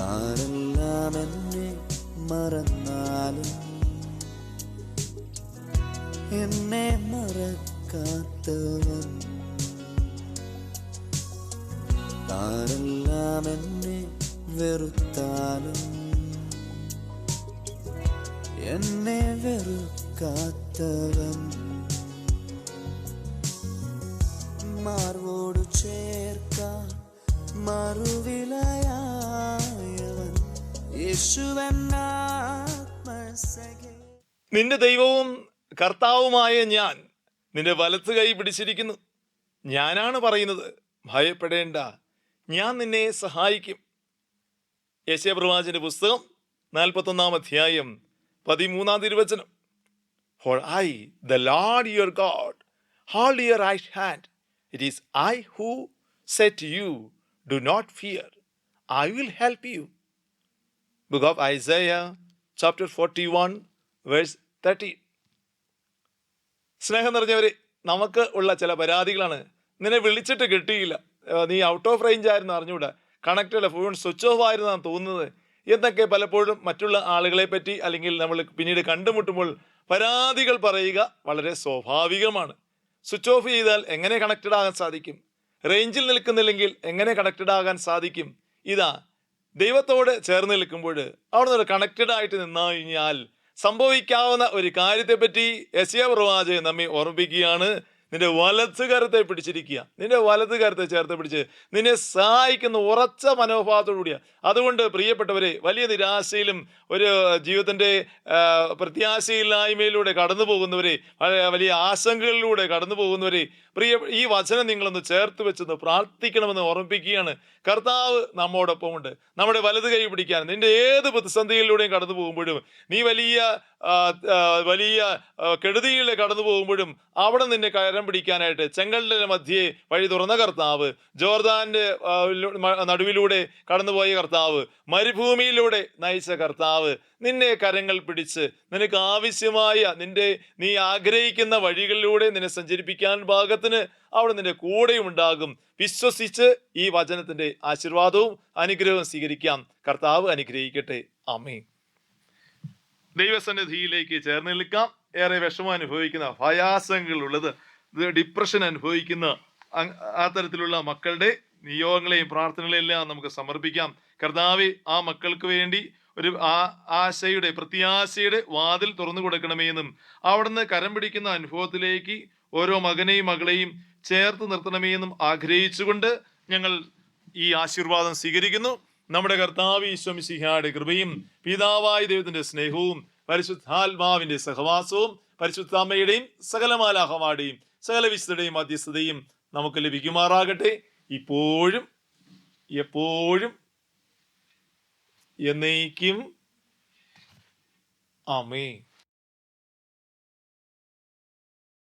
ആരെല്ലാം എന്നെ മറന്നാലും എന്നെ മറക്കാത്തവൻ. താനെല്ലാം എന്നെ വെറുത്താലും എന്നെ വെറുക്കാത്തവൻ. മാർവോട് ചേർക്കാൻ മറുവിലായ നിന്റെ ദൈവവും കർത്താവുമായ ഞാൻ നിന്റെ വലത്ത് കൈ പിടിച്ചിരിക്കുന്നു. ഞാനാണ് പറയുന്നത്. ഭയപ്പെടേണ്ട. ഞാൻ നിന്നെ സഹായിക്കും. യശയപ്രവാചന്റെ പുസ്തകം നാൽപ്പത്തൊന്നാം അധ്യായം പതിമൂന്നാം തിരുവചനം. For I the Lord your God hold your right hand it is I who set you do not fear I will help you of Isaiah chapter forty one verse thirty സ്നേഹം നിറഞ്ഞവരെ നമുക്ക് ഉള്ള ചില പരാതികളാണ്. നിന്നെ വിളിച്ചിട്ട് കിട്ടിയില്ല. നീ ഔട്ട് ഓഫ് റേഞ്ച് ആയിരുന്നു അറിഞ്ഞുകൂടാ. കണക്റ്റല്ല ഫോൺ സ്വിച്ച് ഓഫ് ആയിരുന്നാണ് തോന്നുന്നത്. എന്നൊക്കെ പലപ്പോഴും മറ്റുള്ള ആളുകളെ പറ്റി അല്ലെങ്കിൽ നമ്മൾ പിന്നീട് കണ്ടുമുട്ടുമ്പോൾ പരാതികൾ പറയുക വളരെ സ്വാഭാവികമാണ്. സ്വിച്ച് ഓഫ് ചെയ്താൽ എങ്ങനെ കണക്റ്റഡ് ആകാൻ സാധിക്കും? റേഞ്ചിൽ നിൽക്കുന്നില്ലെങ്കിൽ എങ്ങനെ കണക്റ്റഡ് ആകാൻ സാധിക്കും? ഇതാ ദൈവത്തോട് ചേർന്ന് നിൽക്കുമ്പോൾ അവിടെ നിന്ന് കണക്റ്റഡ് ആയിട്ട് നിന്നു കഴിഞ്ഞാൽ സംഭവിക്കാവുന്ന ഒരു കാര്യത്തെപ്പറ്റി എസിയ പ്രവാചകൻ നമ്മെ ഓർമ്മിപ്പിക്കുകയാണ്. നിന്റെ വലത് കരത്തെ പിടിച്ചിരിക്കുക. നിന്റെ വലത് കരത്തെ ചേർത്ത് പിടിച്ച് നിന്നെ സഹായിക്കുന്ന ഉറച്ച മനോഭാവത്തോടുകൂടിയ അതുകൊണ്ട് പ്രിയപ്പെട്ടവരെ വലിയ നിരാശയിലും ഒരു ജീവിതത്തിന്റെ പ്രത്യാശയില്ലായ്മയിലൂടെ കടന്നു പോകുന്നവരെ വലിയ ആശങ്കകളിലൂടെ കടന്നു പോകുന്നവരെ പ്രിയ ഈ വചനം നിങ്ങളൊന്ന് ചേർത്ത് വെച്ചൊന്ന് പ്രാർത്ഥിക്കണമെന്ന് ഓർമ്മിപ്പിക്കുകയാണ്. കർത്താവ് നമ്മോടൊപ്പമുണ്ട്. നമ്മുടെ വലത് കൈ പിടിക്കാൻ നിന്റെ ഏത് പ്രതിസന്ധിയിലൂടെയും കടന്നു പോകുമ്പോഴും നീ വലിയ വലിയ ആ, കെടുതിയിലെ കടന്നു പോകുമ്പോഴും അവിടെ നിന്നെ കയരം പിടിക്കാനായിട്ട് ചെങ്കലിന്റെ മധ്യേ വഴി തുറന്ന കർത്താവ് മ- നടുവിലൂടെ കടന്നുപോയ കർത്താവ് മരുഭൂമിയിലൂടെ നയിച്ച കർത്താവ് നിന്നെ കരങ്ങൾ പിടിച്ച് നിനക്ക് ആവശ്യമായ നിന്റെ നീ ആഗ്രഹിക്കുന്ന വഴികളിലൂടെ നിന്നെ സഞ്ചരിപ്പിക്കാൻ ഭാഗത്തിന് അവിടെ നിന്റെ കൂടെയും ഉണ്ടാകും വിശ്വസിച്ച് ഈ വചനത്തിന്റെ ആശീർവാദവും അനുഗ്രഹവും സ്വീകരിക്കാം. കർത്താവ് അനുഗ്രഹിക്കട്ടെ. അമ്മേ ദൈവസന്നിധിയിലേക്ക് ചേർന്ന് നിൽക്കാം. ഏറെ വിഷമം അനുഭവിക്കുന്ന ഭയാസങ്ങളുള്ളത് ഇത് ഡിപ്രഷൻ അനുഭവിക്കുന്ന ആ തരത്തിലുള്ള മക്കളുടെ നിയോഗങ്ങളെയും പ്രാർത്ഥനകളെയും എല്ലാം നമുക്ക് സമർപ്പിക്കാം. കർത്താവ് ആ മക്കൾക്ക് വേണ്ടി ഒരു ആ ആശയുടെ പ്രത്യാശയുടെ വാതിൽ തുറന്നു കൊടുക്കണമേ എന്നും അവിടുന്ന് കരം പിടിക്കുന്ന അനുഭവത്തിലേക്ക് ഓരോ മകനെയും മകളെയും ചേർത്ത് നിർത്തണമേ എന്നും ആഗ്രഹിച്ചുകൊണ്ട് ഞങ്ങൾ ഈ ആശീർവാദം സ്വീകരിക്കുന്നു. നമ്മുടെ കർത്താവ് ഈശ്വംസിഹാടെ കൃപയും പിതാവായ ദൈവത്തിന്റെ സ്നേഹവും പരിശുദ്ധാത്മാവിന്റെ സഹവാസവും പരിശുദ്ധാമ്മയുടെയും സകലമാലാഹമാടെയും സകല വിശുദ്ധയുടെയും മധ്യസ്ഥതയും നമുക്ക് ലഭിക്കുമാറാകട്ടെ. ഇപ്പോഴും എപ്പോഴും എന്നേക്കും. ആമേ